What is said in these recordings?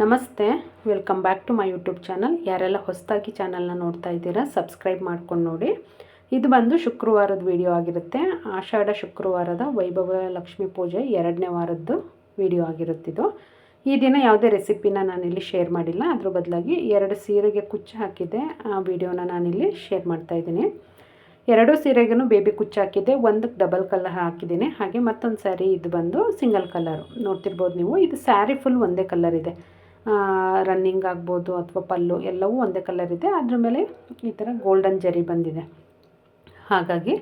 ನಮಸ್ತೆ welcome back to my YouTube channel ಯಾರೆಲ್ಲ ಹೊಸದಾಗಿ ಚಾನಲ್ನ ನೋಡ್ತಾ ಇದ್ದೀರಾ ಸಬ್ಸ್ಕ್ರೈಬ್ ಮಾಡ್ಕೊಂಡು ನೋಡಿ. ಇದು ಬಂದು ಶುಕ್ರವಾರದ ವಿಡಿಯೋ ಆಗಿರುತ್ತೆ. ಆಷಾಢ ಶುಕ್ರವಾರದ ವೈಭವ ಲಕ್ಷ್ಮೀ ಪೂಜೆ ಎರಡನೇ ವಾರದ್ದು ವಿಡಿಯೋ ಆಗಿರುತ್ತಿದ್ದು ಈ ದಿನ ಯಾವುದೇ ರೆಸಿಪಿನ ನಾನಿಲ್ಲಿ ಶೇರ್ ಮಾಡಿಲ್ಲ. ಅದ್ರ ಬದಲಾಗಿ ಎರಡು ಸೀರೆಗೆ ಕುಚ್ಚು ಹಾಕಿದ್ದೆ. ಆ ವಿಡಿಯೋನ ನಾನಿಲ್ಲಿ ಶೇರ್ ಮಾಡ್ತಾ ಇದ್ದೀನಿ. ಎರಡು ಸೀರೆಗೂ ಬೇಬಿ ಕುಚ್ಚು ಹಾಕಿದ್ದೆ. ಒಂದಕ್ಕೆ ಡಬಲ್ ಕಲರ್ ಹಾಕಿದ್ದೀನಿ. ಹಾಗೆ ಮತ್ತೊಂದು ಸ್ಯಾರಿ ಇದು ಬಂದು ಸಿಂಗಲ್ ಕಲರು ನೋಡ್ತಿರ್ಬೋದು ನೀವು. ಇದು ಸ್ಯಾರಿ ಫುಲ್ ಒಂದೇ ಕಲರ್ ಇದೆ. ರನ್ನಿಂಗ್ ಆಗ್ಬೋದು ಅಥವಾ ಪಲ್ಲು ಎಲ್ಲವೂ ಒಂದೇ ಕಲರ್ ಇದೆ. ಅದ್ರ ಮೇಲೆ ಈ ಥರ ಗೋಲ್ಡನ್ ಜರಿ ಬಂದಿದೆ. ಹಾಗಾಗಿ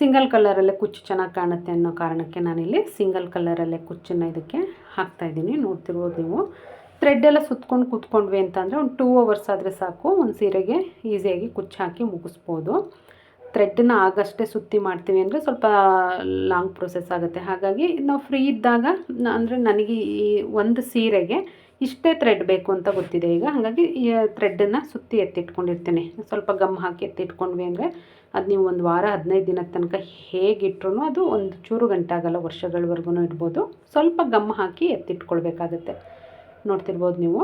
ಸಿಂಗಲ್ ಕಲರಲ್ಲೇ ಕುಚ್ಚು ಚೆನ್ನಾಗಿ ಕಾಣುತ್ತೆ ಅನ್ನೋ ಕಾರಣಕ್ಕೆ ನಾನಿಲ್ಲಿ ಸಿಂಗಲ್ ಕಲರಲ್ಲೇ ಕುಚ್ಚನ್ನು ಇದಕ್ಕೆ ಹಾಕ್ತಾಯಿದ್ದೀನಿ ನೋಡ್ತಿರ್ಬೋದು ನೀವು. ಥ್ರೆಡ್ ಎಲ್ಲ ಸುತ್ಕೊಂಡು ಕೂತ್ಕೊಂಡ್ವಿ ಅಂತಂದರೆ ಒಂದು ಟೂ ಅವರ್ಸ್ ಆದರೆ ಸಾಕು. ಒಂದು ಸೀರೆಗೆ ಈಸಿಯಾಗಿ ಕುಚ್ಚು ಹಾಕಿ ಮುಗಿಸ್ಬೋದು. ಥ್ರೆಡ್ನ ಆಗಷ್ಟೇ ಸುತ್ತಿ ಮಾಡ್ತೀವಿ ಅಂದರೆ ಸ್ವಲ್ಪ ಲಾಂಗ್ ಪ್ರೊಸೆಸ್ ಆಗುತ್ತೆ. ಹಾಗಾಗಿ ನಾವು ಫ್ರೀ ಇದ್ದಾಗ ಅಂದರೆ ನನಗೆ ಈ ಒಂದು ಸೀರೆಗೆ ಇಷ್ಟೇ ಥ್ರೆಡ್ ಬೇಕು ಅಂತ ಗೊತ್ತಿದೆ ಈಗ. ಹಾಗಾಗಿ ಈ ಥ್ರೆಡ್ಡನ್ನು ಸುತ್ತಿ ಎತ್ತಿಟ್ಕೊಂಡಿರ್ತೀನಿ. ಸ್ವಲ್ಪ ಗಮ್ ಹಾಕಿ ಎತ್ತಿಟ್ಕೊಂಡ್ವಿ ಅಂದರೆ ಅದು ನೀವು ಒಂದು ವಾರ, ಹದಿನೈದು ದಿನದ ತನಕ ಹೇಗಿಟ್ರೂ ಅದು ಒಂದು ಚೂರು ಗಂಟೆ ಆಗಲ್ಲ ವರ್ಷಗಳವರೆಗೂ ಇಡ್ಬೋದು. ಸ್ವಲ್ಪ ಗಮ್ ಹಾಕಿ ಎತ್ತಿಟ್ಕೊಳ್ಬೇಕಾಗತ್ತೆ. ನೋಡ್ತಿರ್ಬೋದು ನೀವು.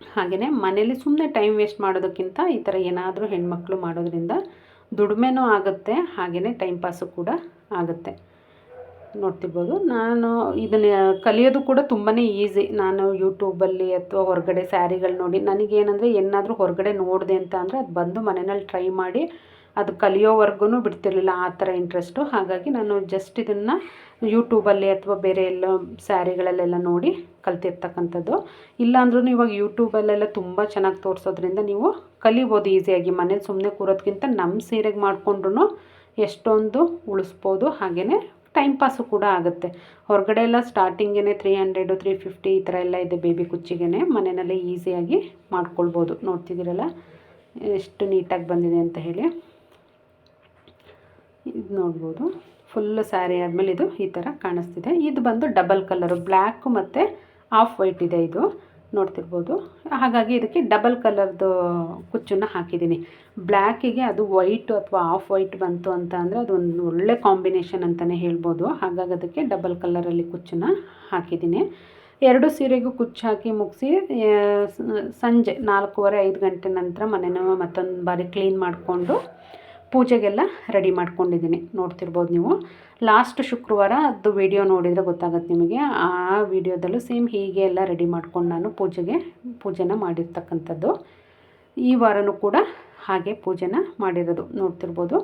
ಹಾಗೆಯೇ ಮನೇಲಿ ಸುಮ್ಮನೆ ಟೈಮ್ ವೇಸ್ಟ್ ಮಾಡೋದಕ್ಕಿಂತ ಈ ಥರ ಏನಾದರೂ ಹೆಣ್ಮಕ್ಳು ಮಾಡೋದ್ರಿಂದ ದುಡಿಮೆನೂ ಆಗುತ್ತೆ ಹಾಗೆಯೇ ಟೈಮ್ ಪಾಸು ಕೂಡ ಆಗುತ್ತೆ. ನೋಡ್ತಿರ್ಬೋದು. ನಾನು ಇದನ್ನು ಕಲಿಯೋದು ಕೂಡ ತುಂಬಾ ಈಸಿ. ನಾನು ಯೂಟ್ಯೂಬಲ್ಲಿ ಅಥವಾ ಹೊರಗಡೆ ಸ್ಯಾರಿಗಳು ನೋಡಿ, ನನಗೇನಂದರೆ ಏನಾದರೂ ಹೊರಗಡೆ ನೋಡಿದೆ ಅಂತ ಅಂದರೆ ಅದು ಬಂದು ಮನೆಯಲ್ಲಿ ಟ್ರೈ ಮಾಡಿ, ಅದು ಕಲಿಯೋವರೆಗೂ ಬಿಡ್ತಿರಲಿಲ್ಲ ಆ ಥರ ಇಂಟ್ರೆಸ್ಟು ಹಾಗಾಗಿ ನಾನು ಜಸ್ಟ್ ಇದನ್ನು ಯೂಟ್ಯೂಬಲ್ಲಿ ಅಥವಾ ಬೇರೆ ಎಲ್ಲ ಸ್ಯಾರಿಗಳಲ್ಲೆಲ್ಲ ನೋಡಿ ಕಲ್ತಿರ್ತಕ್ಕಂಥದ್ದು. ಇಲ್ಲಾಂದ್ರೂ ಇವಾಗ ಯೂಟ್ಯೂಬಲ್ಲೆಲ್ಲ ತುಂಬ ಚೆನ್ನಾಗಿ ತೋರಿಸೋದ್ರಿಂದ ನೀವು ಕಲಿಬೋದು ಈಸಿಯಾಗಿ. ಮನೇಲಿ ಸುಮ್ಮನೆ ಕೂರೋದಕ್ಕಿಂತ ನಮ್ಮ ಸೀರೆಗೆ ಮಾಡಿಕೊಂಡ್ರು ಎಷ್ಟೊಂದು ಉಳಿಸ್ಬೋದು. ಹಾಗೆಯೇ ಟೈಮ್ ಪಾಸು ಕೂಡ ಆಗುತ್ತೆ. ಹೊರಗಡೆ ಎಲ್ಲ ಸ್ಟಾರ್ಟಿಂಗೇ ತ್ರೀ ಹಂಡ್ರೆಡು ತ್ರೀ ಫಿಫ್ಟಿ ಈ ಥರ ಎಲ್ಲ ಇದೆ ಬೇಬಿ ಕುಚ್ಚಿಗೆ ಮನೆಯಲ್ಲೇ ಈಸಿಯಾಗಿ ಮಾಡ್ಕೊಳ್ಬೋದು. ನೋಡ್ತಿದ್ದೀರಲ್ಲ? ಎಷ್ಟು ನೀಟಾಗಿ ಬಂದಿದೆ ಅಂತ ಹೇಳಿ. ಇದು ನೋಡ್ಬೋದು. ಫುಲ್ಲು ಸ್ಯಾರಿ ಆದಮೇಲೆ ಇದು ಈ ಥರ ಕಾಣಿಸ್ತಿದೆ. ಇದು ಬಂದು ಡಬಲ್ ಕಲರು ಬ್ಲ್ಯಾಕು ಮತ್ತು ಆಫ್ ವೈಟ್ ಇದೆ ಇದು. ನೋಡ್ತಿರ್ಬೋದು. ಹಾಗಾಗಿ ಇದಕ್ಕೆ ಡಬಲ್ ಕಲರ್ದು ಕುಚ್ಚನ್ನು ಹಾಕಿದ್ದೀನಿ. ಬ್ಲ್ಯಾಕಿಗೆ ಅದು ವೈಟು ಅಥವಾ ಆಫ್ ವೈಟ್ ಬಂತು ಅಂತ ಅಂದರೆ ಅದೊಂದು ಒಳ್ಳೆ ಕಾಂಬಿನೇಷನ್ ಅಂತಲೇ ಹೇಳ್ಬೋದು. ಹಾಗಾಗಿ ಅದಕ್ಕೆ ಡಬಲ್ ಕಲರಲ್ಲಿ ಕುಚ್ಚನ್ನು ಹಾಕಿದ್ದೀನಿ. ಎರಡು ಸೀರೆಗೂ ಕುಚ್ಚು ಹಾಕಿ ಮುಗಿಸಿ ಸಂಜೆ ನಾಲ್ಕೂವರೆ ಐದು ಗಂಟೆ ನಂತರ ಮನೆನ ಮತ್ತೊಂದು ಬಾರಿ ಕ್ಲೀನ್ ಮಾಡಿಕೊಂಡು ಪೂಜೆಗೆಲ್ಲ ರೆಡಿ ಮಾಡ್ಕೊಂಡಿದ್ದೀನಿ. ನೋಡ್ತಿರ್ಬೋದು ನೀವು. ಲಾಸ್ಟ್ ಶುಕ್ರವಾರ ಅದು ವಿಡಿಯೋ ನೋಡಿದರೆ ಗೊತ್ತಾಗುತ್ತೆ ನಿಮಗೆ. ಆ ವಿಡಿಯೋದಲ್ಲೂ ಸೇಮ್ ಹೀಗೆ ಎಲ್ಲ ರೆಡಿ ಮಾಡ್ಕೊಂಡು ನಾನು ಪೂಜೆಗೆ, ಪೂಜೆನ ಮಾಡಿರ್ತಕ್ಕಂಥದ್ದು. ಈ ವಾರನೂ ಕೂಡ ಹಾಗೆ ಪೂಜೆನ ಮಾಡಿರೋದು ನೋಡ್ತಿರ್ಬೋದು.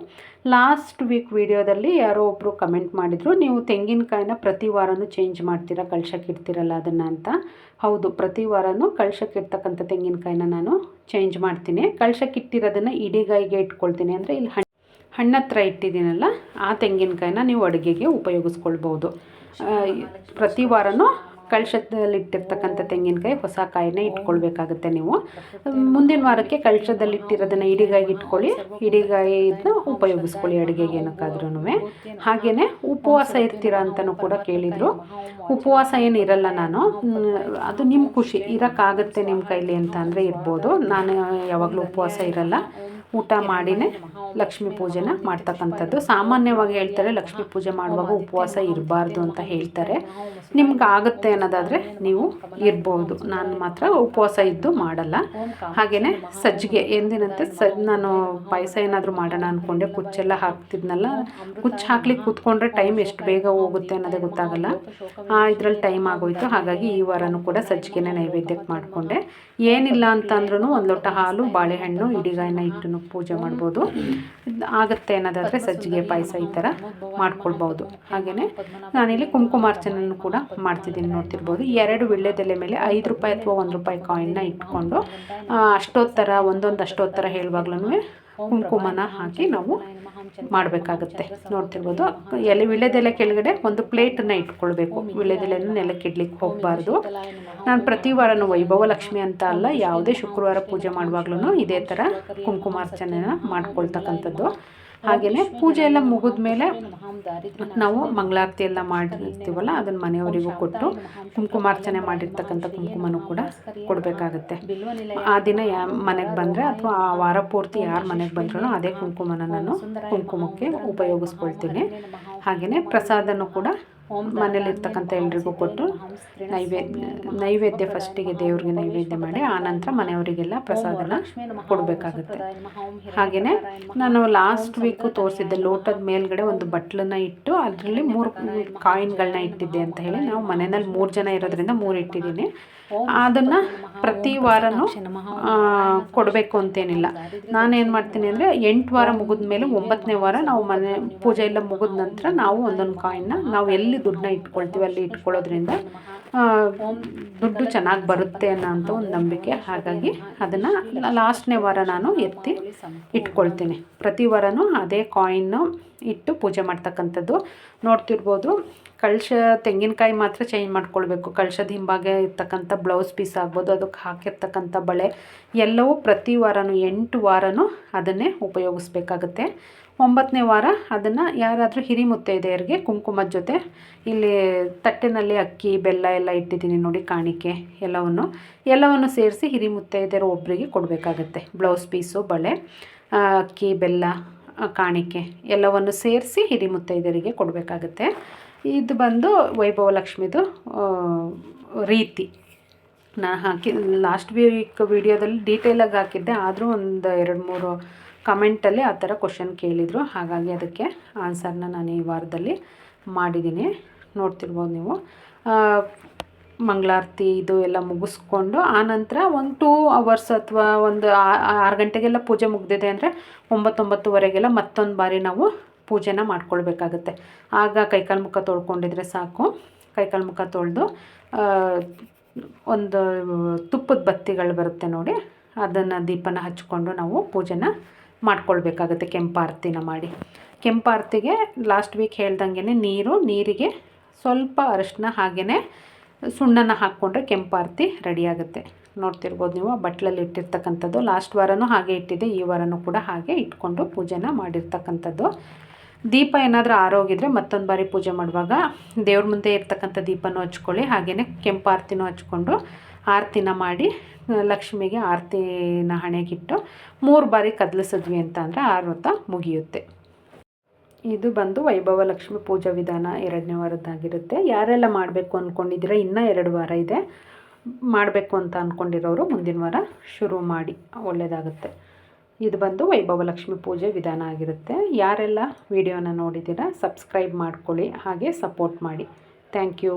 ಲಾಸ್ಟ್ ವೀಕ್ ವಿಡಿಯೋದಲ್ಲಿ ಯಾರೋ ಒಬ್ಬರು ಕಮೆಂಟ್ ಮಾಡಿದರು, ನೀವು ತೆಂಗಿನಕಾಯಿನ ಪ್ರತಿ ವಾರನೂ ಚೇಂಜ್ ಮಾಡ್ತೀರಾ? ಕಳ್ಸೋಕ್ಕಿಡ್ತೀರಲ್ಲ ಅದನ್ನು ಅಂತ. ಹೌದು, ಪ್ರತಿ ವಾರನೂ ಕಳ್ಸೋಕ್ಕಿಡ್ತಕ್ಕಂಥ ತೆಂಗಿನಕಾಯಿನ ನಾನು ಚೇಂಜ್ ಮಾಡ್ತೀನಿ. ಕಳ್ಸೋಕ್ಕಿಟ್ಟಿರೋದನ್ನು ಇಡಿಗಾಯಿಗೆ ಇಟ್ಕೊಳ್ತೀನಿ. ಅಂದರೆ ಇಲ್ಲಿ ಹಣ್ಣು ಹಣ್ಣತ್ರ ಇಟ್ಟಿದ್ದೀನಲ್ಲ, ಆ ತೆಂಗಿನಕಾಯಿನ ನೀವು ಅಡುಗೆಗೆ ಉಪಯೋಗಿಸ್ಕೊಳ್ಬೋದು. ಪ್ರತಿ ವಾರನೂ ಕಳಶದಲ್ಲಿಟ್ಟಿರ್ತಕ್ಕಂಥ ತೆಂಗಿನಕಾಯಿ ಹೊಸ ಕಾಯಿನ ಇಟ್ಕೊಳ್ಬೇಕಾಗುತ್ತೆ ನೀವು. ಮುಂದಿನ ವಾರಕ್ಕೆ ಕಳಶದಲ್ಲಿಟ್ಟಿರೋದನ್ನು ಇಡಿಗಾಯಿ ಇಟ್ಕೊಳ್ಳಿ. ಇಡಿಗಾಯಿನ ಉಪಯೋಗಿಸ್ಕೊಳ್ಳಿ ಅಡುಗೆಗೆ ಏನಕ್ಕಾದ್ರೂ ಹಾಗೆಯೇ ಉಪವಾಸ ಇರ್ತೀರಾ ಅಂತಲೂ ಕೂಡ ಕೇಳಿದರು. ಉಪವಾಸ ಏನಿರಲ್ಲ ನಾನು. ಅದು ನಿಮ್ಮ ಖುಷಿ. ಇರೋಕ್ಕಾಗತ್ತೆ ನಿಮ್ಮ ಕೈಲಿ ಅಂತ ಅಂದರೆ ಇರ್ಬೋದು. ನಾನು ಯಾವಾಗಲೂ ಉಪವಾಸ ಇರಲ್ಲ. ಊಟ ಮಾಡಿನೇ ಲಕ್ಷ್ಮೀ ಪೂಜೆನ ಮಾಡ್ತಕ್ಕಂಥದ್ದು. ಸಾಮಾನ್ಯವಾಗಿ ಹೇಳ್ತಾರೆ ಲಕ್ಷ್ಮೀ ಪೂಜೆ ಮಾಡುವಾಗ ಉಪವಾಸ ಇರಬಾರ್ದು ಅಂತ ಹೇಳ್ತಾರೆ. ನಿಮ್ಗೆ ಆಗುತ್ತೆ ಅನ್ನೋದಾದರೆ ನೀವು ಇರ್ಬೋದು. ನಾನು ಮಾತ್ರ ಉಪವಾಸ ಇದ್ದು ಮಾಡಲ್ಲ. ಹಾಗೆಯೇ ಸಜ್ಜಿಗೆ ಎಂದಿನಂತೆ ಸ ನಾನು ಪಾಯಸ ಏನಾದರೂ ಮಾಡೋಣ ಅಂದ್ಕೊಂಡೆ ಕುಚ್ಚೆಲ್ಲ ಹಾಕ್ತಿದ್ನಲ್ಲ. ಕುಚ್ಚು ಹಾಕ್ಲಿಕ್ಕೆ ಕೂತ್ಕೊಂಡ್ರೆ ಟೈಮ್ ಎಷ್ಟು ಬೇಗ ಹೋಗುತ್ತೆ ಅನ್ನೋದೇ ಗೊತ್ತಾಗಲ್ಲ. ಇದರಲ್ಲಿ ಟೈಮ್ ಆಗೋಯ್ತು. ಹಾಗಾಗಿ ಈ ವಾರನೂ ಕೂಡ ಸಜ್ಜಿಗೆನೇ ನೈವೇದ್ಯಕ್ಕೆ ಮಾಡಿಕೊಂಡೆ. ಏನಿಲ್ಲ ಅಂತಂದ್ರೂ ಒಂದು ಲೋಟ ಹಾಲು, ಬಾಳೆಹಣ್ಣು ಇಡಿಗಾಯನ್ನ ಇಟ್ಟು ಪೂಜೆ ಮಾಡ್ಬೋದು. ಆಗುತ್ತೆ ಅನ್ನೋದಾದರೆ ಸಜ್ಜಿಗೆ ಪಾಯಸ ಈ ಥರ ಮಾಡ್ಕೊಳ್ಬೋದು. ಹಾಗೆಯೇ ನಾನಿಲ್ಲಿ ಕುಂಕುಮಾರ್ಚನೆಯನ್ನು ಕೂಡ ಮಾಡ್ತಿದ್ದೀನಿ ನೋಡ್ತಿರ್ಬೋದು. ಎರಡು ವಿಳ್ಳೆದೆಲೆ ಮೇಲೆ ಐದು ರೂಪಾಯಿ ಅಥವಾ ಒಂದು ರೂಪಾಯಿ ಕಾಯಿನ್ನ ಇಟ್ಕೊಂಡು ಅಷ್ಟೋತ್ತರ ಒಂದೊಂದು ಅಷ್ಟೋತ್ತರ ಹೇಳುವಾಗ್ಲೂ ಕುಂಕುಮನ ಹಾಕಿ ನಾವು ಮಾಡಬೇಕಾಗುತ್ತೆ. ನೋಡ್ತಿರ್ಬೋದು. ಎಲೆ ವಿಳೆದೆಲೆ ಕೆಳಗಡೆ ಒಂದು ಪ್ಲೇಟನ್ನು ಇಟ್ಕೊಳ್ಬೇಕು. ವಿಳ್ಳೆದೆಲೆನ ನೆಲಕ್ಕೆ ಇಡ್ಲಿಕ್ಕೆ ಹೋಗಬಾರ್ದು. ನಾನು ಪ್ರತಿ ವಾರನೂ ವೈಭವ ಲಕ್ಷ್ಮಿ ಅಂತ ಅಲ್ಲ ಯಾವುದೇ ಶುಕ್ರವಾರ ಪೂಜೆ ಮಾಡುವಾಗ್ಲೂ ಇದೇ ಥರ ಕುಂಕುಮಾರ್ಚನೆನ ಮಾಡ್ಕೊಳ್ತಕ್ಕಂಥದ್ದು. ಹಾಗೆಯೇ ಪೂಜೆ ಎಲ್ಲ ಮುಗಿದ ಮೇಲೆ ನಾವು ಮಂಗಳಾರತಿ ಎಲ್ಲ ಮಾಡಿರ್ತೀವಲ್ಲ ಅದನ್ನು ಮನೆಯವರಿಗೂ ಕೊಟ್ಟು ಕುಂಕುಮಾರ್ಚನೆ ಮಾಡಿರ್ತಕ್ಕಂಥ ಕುಂಕುಮನೂ ಕೂಡ ಕೊಡಬೇಕಾಗುತ್ತೆ. ಆ ದಿನ ಯಾ ಮನೆಗೆ ಬಂದರೆ ಅಥವಾ ಆ ವಾರ ಪೂರ್ತಿ ಯಾರು ಮನೆಗೆ ಬಂದ್ರೂ ಅದೇ ಕುಂಕುಮನ ನಾನು ಕುಂಕುಮಕ್ಕೆ ಉಪಯೋಗಿಸ್ಕೊಳ್ತೀನಿ. ಹಾಗೆಯೇ ಪ್ರಸಾದನೂ ಕೂಡ ಮನೇಲಿರ್ತಕ್ಕಂಥ ಎಲ್ರಿಗೂ ಕೊಟ್ಟು ನೈವೇದ್ಯ ನೈವೇದ್ಯ ಫಸ್ಟಿಗೆ ದೇವ್ರಿಗೆ ನೈವೇದ್ಯ ಮಾಡಿ ಆನಂತರ ಮನೆಯವರಿಗೆಲ್ಲ ಪ್ರಸಾದನ ಕೊಡಬೇಕಾಗುತ್ತೆ. ಹಾಗೆಯೇ ನಾನು ಲಾಸ್ಟ್ ವೀಕು ತೋರಿಸಿದ್ದೆ ಲೋಟದ ಮೇಲ್ಗಡೆ ಒಂದು ಬಟ್ಲನ್ನ ಇಟ್ಟು ಅದರಲ್ಲಿ ಮೂರು ಕಾಯಿನ್ಗಳನ್ನ ಇಟ್ಟಿದ್ದೆ ಅಂತ ಹೇಳಿ ನಾವು ಮನೆಯಲ್ಲಿ ಮೂರು ಜನ ಇರೋದ್ರಿಂದ ಮೂರು ಇಟ್ಟಿದ್ದೀನಿ. ಅದನ್ನು ಪ್ರತಿ ವಾರನೂ ಕೊಡಬೇಕು ಅಂತೇನಿಲ್ಲ. ನಾನೇನು ಮಾಡ್ತೀನಿ ಅಂದರೆ ಎಂಟು ವಾರ ಮುಗಿದ ಮೇಲೆ ಒಂಬತ್ತನೇ ವಾರ ನಾವು ಮನೆ ಪೂಜೆ ಎಲ್ಲ ಮುಗಿದ ನಂತರ ನಾವು ಒಂದೊಂದು ಕಾಯಿನ್ನ ನಾವು ಎಲ್ಲಿ ದುಡ್ಡನ್ನ ಇಟ್ಕೊಳ್ತೀವಿ ಅಲ್ಲಿ ಇಟ್ಕೊಳ್ಳೋದ್ರಿಂದ ದುಡ್ಡು ಚೆನ್ನಾಗಿ ಬರುತ್ತೆ ಅನ್ನೋಂಥ ಒಂದು ನಂಬಿಕೆ. ಹಾಗಾಗಿ ಅದನ್ನು ಲಾಸ್ಟ್ನೇ ವಾರ ನಾನು ಎತ್ತಿ ಇಟ್ಕೊಳ್ತೀನಿ. ಪ್ರತಿ ವಾರನೂ ಅದೇ ಕಾಯಿನ್ನು ಇಟ್ಟು ಪೂಜೆ ಮಾಡ್ತಕ್ಕಂಥದ್ದು ನೋಡ್ತಿರ್ಬೋದು. ಕಳಶ ತೆಂಗಿನಕಾಯಿ ಮಾತ್ರ ಚೇಂಜ್ ಮಾಡ್ಕೊಳ್ಬೇಕು. ಕಳಶದ ಹಿಂಭಾಗ ಇರ್ತಕ್ಕಂಥ ಬ್ಲೌಸ್ ಪೀಸ್ ಆಗ್ಬೋದು, ಅದಕ್ಕೆ ಹಾಕಿರ್ತಕ್ಕಂಥ ಬಳೆ, ಎಲ್ಲವೂ ಪ್ರತಿ ವಾರನೂ ಎಂಟು ವಾರನೂ ಅದನ್ನೇ ಉಪಯೋಗಿಸ್ಬೇಕಾಗುತ್ತೆ. ಒಂಬತ್ತನೇ ವಾರ ಅದನ್ನು ಯಾರಾದರೂ ಹಿರಿಮುತ್ತೈದೆಯರಿಗೆ ಕುಂಕುಮದ ಜೊತೆ, ಇಲ್ಲಿ ತಟ್ಟೆನಲ್ಲಿ ಅಕ್ಕಿ, ಬೆಲ್ಲ ಎಲ್ಲ ಇಟ್ಟಿದ್ದೀನಿ ನೋಡಿ ಕಾಣಿಕೆ ಎಲ್ಲವನ್ನು. ಎಲ್ಲವನ್ನು ಸೇರಿಸಿ ಹಿರಿಮುತ್ತೈದೆಯರು ಒಬ್ಬರಿಗೆ ಕೊಡಬೇಕಾಗತ್ತೆ. ಬ್ಲೌಸ್ ಪೀಸು ಬಳೆ ಅಕ್ಕಿ, ಬೆಲ್ಲ ಕಾಣಿಕೆ ಎಲ್ಲವನ್ನು ಸೇರಿಸಿ ಹಿರಿಮುತ್ತೈದೆಯರಿಗೆ ಕೊಡಬೇಕಾಗತ್ತೆ. ಇದು ಬಂದು ವೈಭವ ಲಕ್ಷ್ಮಿದು ರೀತಿ. ನಾನು ಹಾಕಿ ಲಾಸ್ಟ್ ವೀಕ್ ವಿಡಿಯೋದಲ್ಲಿ ಡೀಟೇಲಾಗಿ ಹಾಕಿದ್ದೆ, ಆದರೂ ಒಂದು ಎರಡು ಮೂರು ಕಮೆಂಟಲ್ಲಿ ಆ ಥರ ಕ್ವಶನ್ ಕೇಳಿದರು. ಹಾಗಾಗಿ ಅದಕ್ಕೆ ಆನ್ಸರ್ನ ನಾನು ಈ ವಾರದಲ್ಲಿ ಮಾಡಿದ್ದೀನಿ. ನೋಡ್ತಿರ್ಬೋದು ನೀವು. ಮಂಗಳಾರತಿ ಇದು ಎಲ್ಲ ಮುಗಿಸ್ಕೊಂಡು ಆನಂತರ ಒಂದು ಟೂ ಅವರ್ಸ್ ಅಥವಾ ಒಂದು ಆರು ಗಂಟೆಗೆಲ್ಲ ಪೂಜೆ ಮುಗಿದಿದೆ ಅಂದರೆ ಒಂಬತ್ತೊಂಬತ್ತುವರೆಗೆಲ್ಲ ಮತ್ತೊಂದು ಬಾರಿ ನಾವು ಪೂಜೆನ ಮಾಡ್ಕೊಳ್ಬೇಕಾಗುತ್ತೆ. ಆಗ ಕೈಕಾಲು ಮುಖ ತೊಳ್ಕೊಂಡಿದ್ರೆ ಸಾಕು. ಕೈಕಾಲು ಮುಖ ತೊಳೆದು ಒಂದು ತುಪ್ಪದ ಬತ್ತಿಗಳು ಬರುತ್ತೆ ನೋಡಿ, ಅದನ್ನು ದೀಪನ ಹಚ್ಕೊಂಡು ನಾವು ಪೂಜೆನ ಮಾಡ್ಕೊಳ್ಬೇಕಾಗುತ್ತೆ ಕೆಂಪಾರತಿನ ಮಾಡಿ. ಕೆಂಪಾರತಿಗೆ ಲಾಸ್ಟ್ ವೀಕ್ ಹೇಳ್ದಂಗೆ ನೀರು, ನೀರಿಗೆ ಸ್ವಲ್ಪ ಅರಿಶಿನ ಹಾಗೆಯೇ ಸುಣ್ಣನ ಹಾಕ್ಕೊಂಡ್ರೆ ಕೆಂಪಾರತಿ ರೆಡಿಯಾಗುತ್ತೆ ನೋಡ್ತಿರ್ಬೋದು ನೀವು ಬಟ್ಲಲ್ಲಿ ಇಟ್ಟಿರ್ತಕ್ಕಂಥದ್ದು. ಲಾಸ್ಟ್ ವಾರನೂ ಹಾಗೆ ಇಟ್ಟಿದೆ ಈ ವಾರನೂ ಕೂಡ ಹಾಗೆ ಇಟ್ಕೊಂಡು ಪೂಜೆನ ಮಾಡಿರ್ತಕ್ಕಂಥದ್ದು. ದೀಪ ಏನಾದರೂ ಆರೋಗಿದ್ರೆ ಮತ್ತೊಂದು ಬಾರಿ ಪೂಜೆ ಮಾಡುವಾಗ ದೇವ್ರ ಮುಂದೆ ಇರ್ತಕ್ಕಂಥ ದೀಪನೂ ಹಚ್ಕೊಳ್ಳಿ ಹಾಗೆಯೇ ಕೆಂಪು ಆರತಿನೂ ಹಚ್ಕೊಂಡು ಆರತಿನ ಮಾಡಿ, ಲಕ್ಷ್ಮಿಗೆ ಆರತಿನ ಹಣೆಗಿಟ್ಟು ಮೂರು ಬಾರಿ ಕದಲಿಸಿದ್ವಿ ಅಂತ ಅಂದರೆ ಆರು ಹೊತ್ತ ಮುಗಿಯುತ್ತೆ. ಇದು ಬಂದು ವೈಭವ ಲಕ್ಷ್ಮಿ ಪೂಜಾ ವಿಧಾನ ಎರಡನೇ ವಾರದ್ದಾಗಿರುತ್ತೆ. ಯಾರೆಲ್ಲ ಮಾಡಬೇಕು ಅಂದ್ಕೊಂಡಿದ್ದೀರಾ ಇನ್ನೂ ಎರಡು ವಾರ ಇದೆ. ಮಾಡಬೇಕು ಅಂತ ಅಂದ್ಕೊಂಡಿರೋರು ಮುಂದಿನ ವಾರ ಶುರು ಮಾಡಿ ಒಳ್ಳೆಯದಾಗುತ್ತೆ ಇದು ಬಂದು ವೈಭವ ಲಕ್ಷ್ಮಿ ಪೂಜೆ ವಿಧಾನ ಆಗಿರುತ್ತೆ. ಯಾರೆಲ್ಲ ವಿಡಿಯೋನ ನೋಡಿದ್ದೀರಾ ಸಬ್ಸ್ಕ್ರೈಬ್ ಮಾಡ್ಕೊಳ್ಳಿ, ಹಾಗೆ ಸಪೋರ್ಟ್ ಮಾಡಿ. Thank you